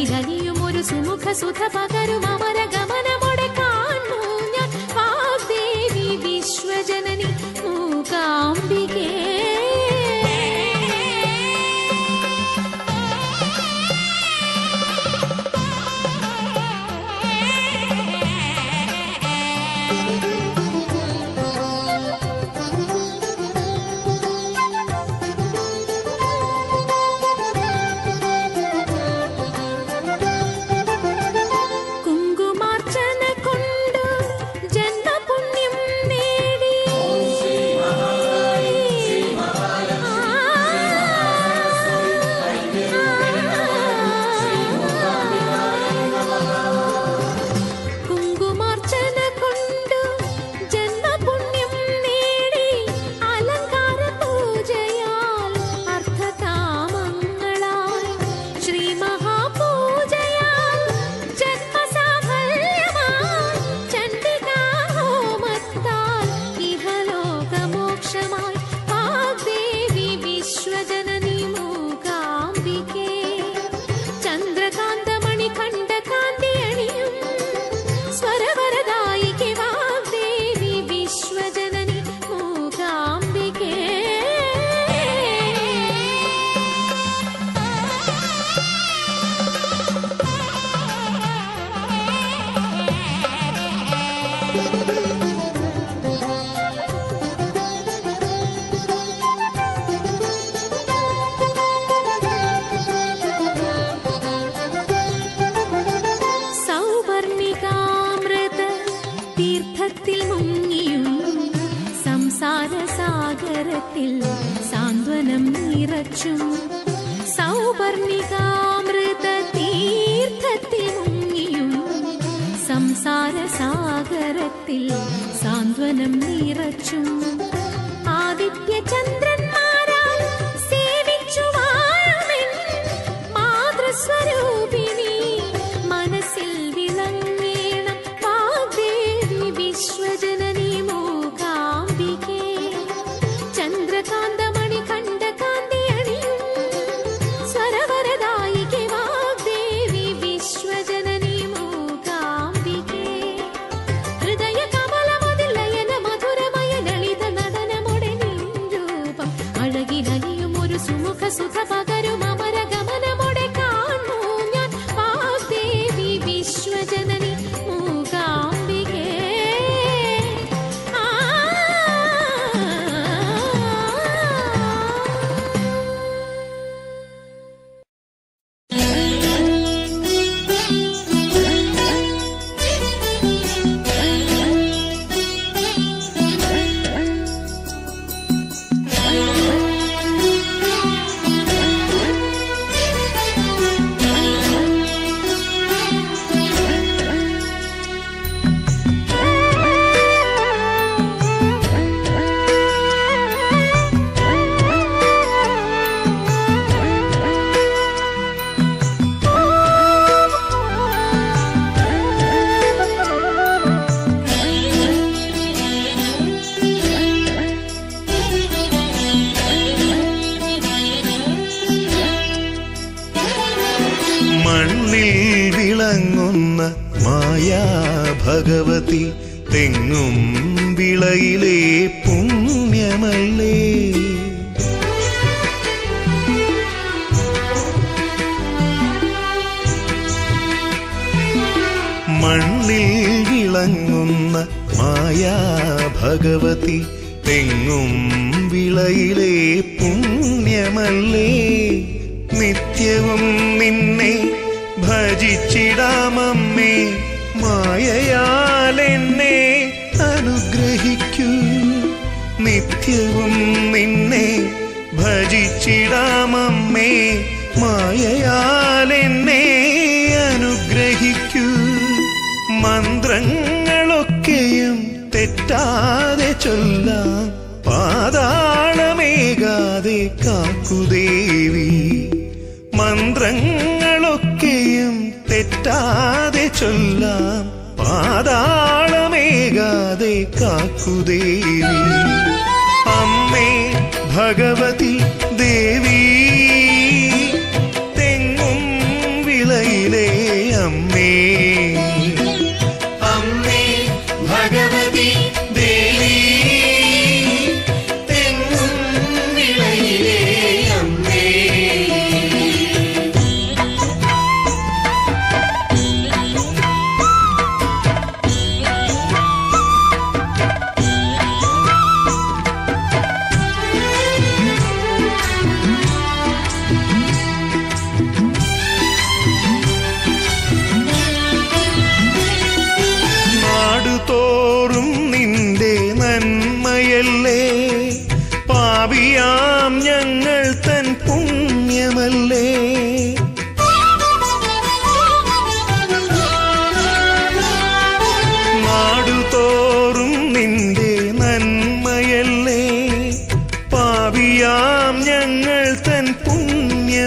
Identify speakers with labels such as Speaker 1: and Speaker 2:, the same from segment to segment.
Speaker 1: ಕಿರಣಿಯು ಮುರುಸು ಮುಖ ಸುತ ಪಗರು ಮಮರಗ സാഗരത്തിൽ സാന്ത്വനം നിറച്ചും സൗപർണികാമൃത തീർത്ഥത്തിൽ മുങ്ങിയും സംസാര സാഗരത്തിൽ സാന്ത്വനം നിറച്ചും ആദിത്യ
Speaker 2: മായാ ഭഗവതി. തെങ്ങും വിളയിലെ പുണ്യമല്ലേ. മണ്ണിൽ വിളങ്ങുന്ന മായാ ഭഗവതി. തെങ്ങും വിളയിലെ പുണ്യമല്ലേ. നിത്യവും നിന്നെ ഭജിച്ചിടാമമ്മേ മായയാൽ എന്നെ അനുഗ്രഹിക്കൂ. നിത്യവും നിന്നെ ഭജിച്ചിടാമമ്മേ. മായയാൽ എന്നെ അനുഗ്രഹിക്കൂ. മന്ത്രങ്ങളൊക്കെയും തെറ്റാതെ ചൊല്ലാം. പാതാളമേകാതെ കാക്കുദേവി മന്ത്രങ്ങളൊക്കെയും തെറ്റാതെ ചൊല്ലാം പാതാളമേകാതെ കാക്കുദേവി അമ്മേ ഭഗവതി ദേവി തെങ്ങും വിളയിലേ അമ്മേ.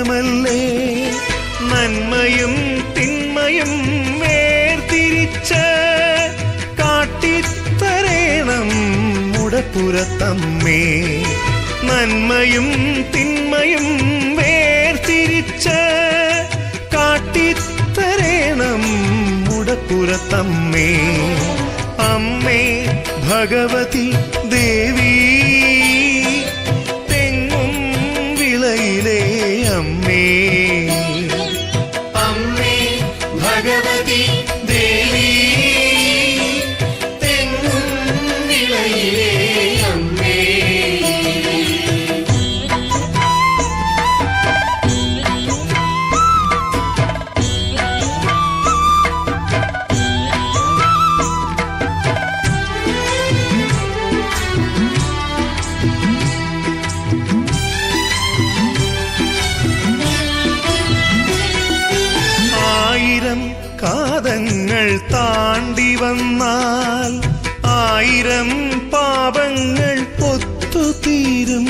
Speaker 2: ഇഷ്ടമല്ലേ നന്മയും തിന്മയും വേർതിരിച്ച് കാട്ടിത്തരേണം മുടപ്പുറത്തമ്മേ. നന്മയും തിന്മയും വേർതിരിച്ച് കാട്ടിത്തരേണം മുടപ്പുറത്തമ്മേ. അമ്മേ ഭഗവതി അമ്മേ കാതങ്ങൾ താണ്ടി വന്നാൽ ആയിരം പാപങ്ങൾ പൊത്തുതീരും.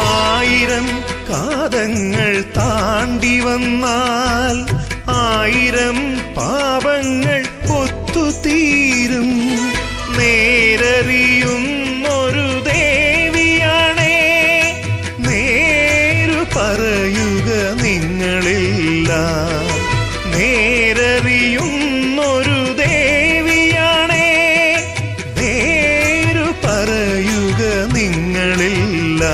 Speaker 2: ആയിരം കാതങ്ങൾ താണ്ടി വന്നാൽ ആയിരം പാപങ്ങൾ ഒത്തുതീരും നേരറിയുന്നൊരു നിങ്ങളില്ല നേരറിയുന്നൊരു ദേവിയാണേ. നേരു പറയുക നിങ്ങളില്ല.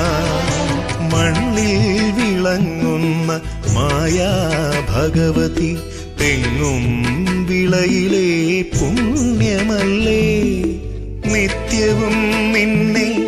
Speaker 2: മണ്ണിൽ വിളങ്ങുന്ന മായാ ഭഗവതി. തെങ്ങും വിളയിലെ പുണ്യമല്ലേ. നിത്യവും നിന്നെ